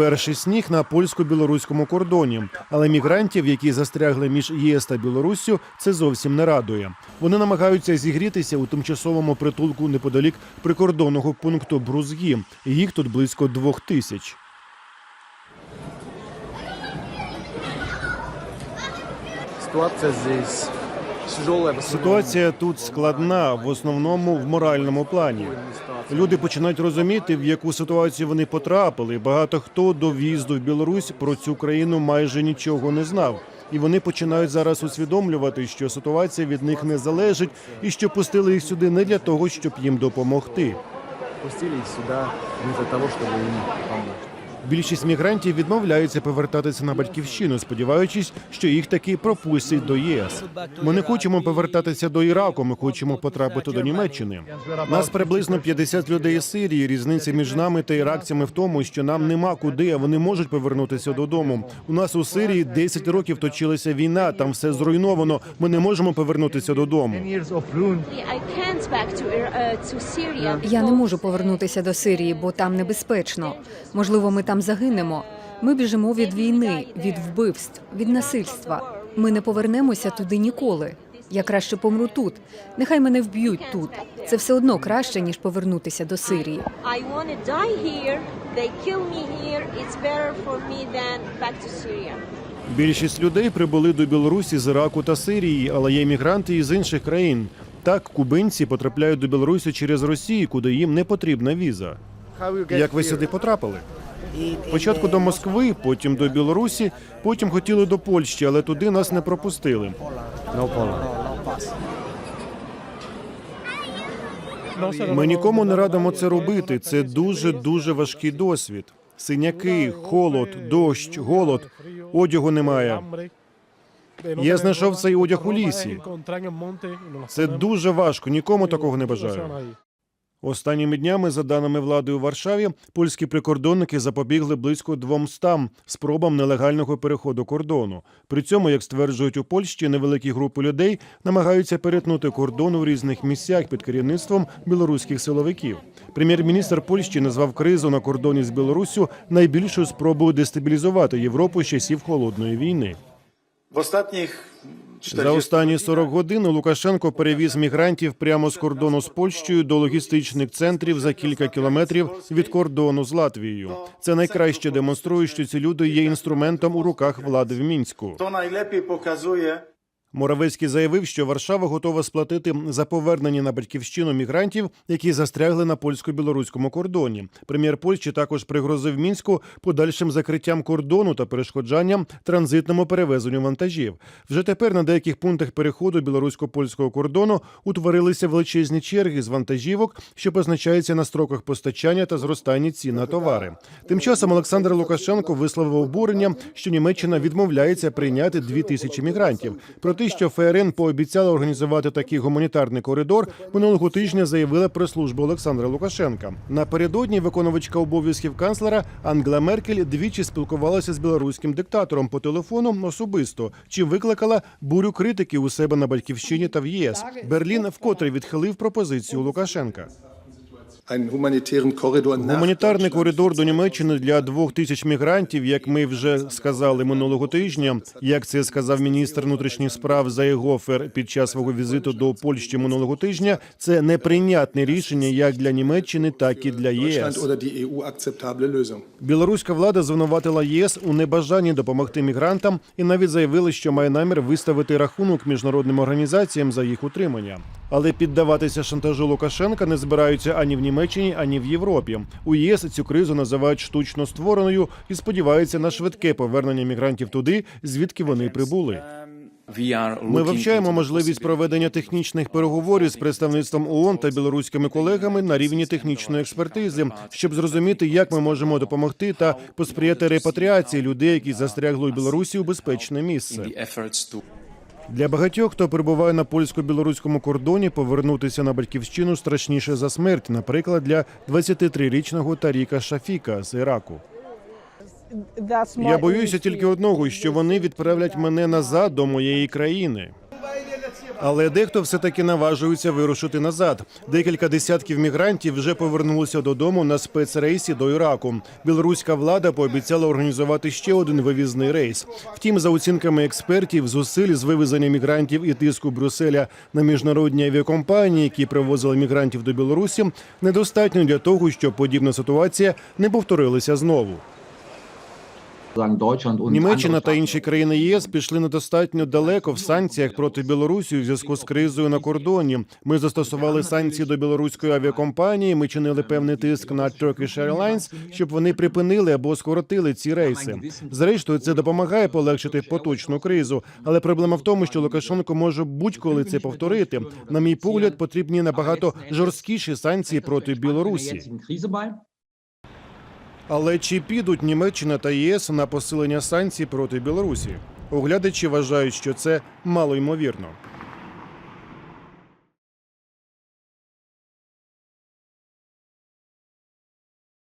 Перший сніг на польсько-білоруському кордоні, але мігрантів, які застрягли між ЄС та Білоруссю, це зовсім не радує. Вони намагаються зігрітися у тимчасовому притулку неподалік прикордонного пункту Брузгі. Їх тут близько двох тисяч. Ситуация здесь. Ситуація тут складна, в основному в моральному плані. Люди починають розуміти, в яку ситуацію вони потрапили. Багато хто до в'їзду в Білорусь про цю країну майже нічого не знав. І вони починають зараз усвідомлювати, що ситуація від них не залежить, і що пустили їх сюди не для того, щоб їм допомогти. Пустили их сюда не для того, чтобы им помочь. Більшість мігрантів відмовляються повертатися на батьківщину, сподіваючись, що їх таки пропустять до ЄС. Ми не хочемо повертатися до Іраку. Ми хочемо потрапити до Німеччини. Нас приблизно 50 людей із Сирії. Різниця між нами та іракцями в тому, що нам нема куди, а вони можуть повернутися додому. У нас у Сирії 10 років точилася війна. Там все зруйновано. Ми не можемо повернутися додому. Я не можу повернутися до Сирії, бо там небезпечно. Можливо, ми там загинемо. Ми біжимо від війни, від вбивств, від насильства. Ми не повернемося туди ніколи. Я краще помру тут. Нехай мене вб'ють тут. Це все одно краще ніж повернутися до Сирії. Більшість людей прибули до Білорусі з Іраку та Сирії, але є мігранти із інших країн. Так, кубинці потрапляють до Білорусі через Росію, куди їм не потрібна віза. Як ви сюди потрапили? Спочатку до Москви, потім до Білорусі, потім хотіли до Польщі, але туди нас не пропустили. Ми нікому не радимо це робити. Це дуже дуже важкий досвід. Синяки, холод, дощ, голод, одягу немає. Я знайшов цей одяг у лісі. Це дуже важко. Нікому такого не бажаю. Останніми днями, за даними влади у Варшаві, польські прикордонники запобігли близько 200 спробам нелегального переходу кордону. При цьому, як стверджують у Польщі, невеликі групи людей намагаються перетнути кордон у різних місцях під керівництвом білоруських силовиків. Прем'єр-міністр Польщі назвав кризу на кордоні з Білоруссю найбільшою спробою дестабілізувати Європу з часів холодної війни. Ostatnich 40 За останні 40 годин Лукашенко перевіз мігрантів прямо з кордону з Польщею до логістичних центрів за кілька кілометрів від кордону з Латвією. Це найкраще демонструє, що ці люди є інструментом у руках влади в мінську. То найлепі pokazuje, Моравецький заявив, що Варшава готова сплатити за повернення на батьківщину мігрантів, які застрягли на польсько-білоруському кордоні. Прем'єр Польщі також пригрозив мінську подальшим закриттям кордону та перешкоджанням транзитному перевезенню вантажів. Вже тепер на деяких пунктах переходу білорусько-польського кордону утворилися величезні черги з вантажівок, що позначаються на строках постачання та зростання цін на товари. Тим часом Олександр Лукашенко висловив обурення, що Німеччина відмовляється прийняти дві тисячі мігрантів. Про те, що ФРН пообіцяла організувати такий гуманітарний коридор, минулого тижня заявила прес-служба Олександра Лукашенка. Напередодні виконувачка обов'язків канцлера Ангела Меркель двічі спілкувалася з білоруським диктатором по телефону особисто, чи викликала бурю критики у себе на батьківщині та в ЄС. Берлін вкотре відхилив пропозицію Лукашенка. Гуманітарний коридор до Німеччини для двох тисяч мігрантів, як ми вже сказали минулого тижня. Як це сказав міністр внутрішніх справ Заєгофер під час свого візиту до Польщі минулого тижня, це неприйнятне рішення як для Німеччини, так і для ЄС. Lösung. Білоруська влада звинуватила ЄС у небажанні допомогти мігрантам і навіть заявила, що має намір виставити рахунок міжнародним організаціям за їх утримання. Але піддаватися шантажу Лукашенка не збираються ані в Німеччині, ані в Європі. У ЄС цю кризу називають штучно створеною і сподіваються на швидке повернення мігрантів туди, звідки вони прибули. Ми вивчаємо можливість проведення технічних переговорів з представництвом ООН та білоруськими колегами на рівні технічної експертизи, щоб зрозуміти, як ми можемо допомогти та посприяти репатріації людей, які застрягли у Білорусі у безпечне місце. Для багатьох, хто перебуває на польсько-білоруському кордоні, повернутися на батьківщину страшніше за смерть. Наприклад, для 23-річного Таріка Шафіка з Іраку. Я боюся тільки одного, що вони відправлять мене назад до моєї країни. Але дехто все таки наважується вирушити назад. Декілька десятків мігрантів вже повернулися додому на спецрейсі до Іраку. Білоруська влада пообіцяла організувати ще один вивізний рейс. Втім, за оцінками експертів, зусиль з вивезення мігрантів і тиску Брюсселя на міжнародні авіакомпанії, які привозили мігрантів до Білорусі, недостатньо для того, щоб подібна ситуація не повторилася знову. Німеччина та інші країни ЄС пішли недостатньо далеко в санкціях проти Білорусі у зв'язку з кризою на кордоні. Ми застосували санкції до білоруської авіакомпанії. Ми чинили певний тиск на Turkish Airlines, щоб вони припинили або скоротили ці рейси. Зрештою, це допомагає полегшити поточну кризу. Але проблема в тому, що Лукашенко може будь-коли це повторити. На мій погляд, потрібні набагато жорсткіші санкції проти Білорусі. Але чи підуть Німеччина та ЄС на посилення санкцій проти Білорусі? Оглядачі вважають, що це мало ймовірно.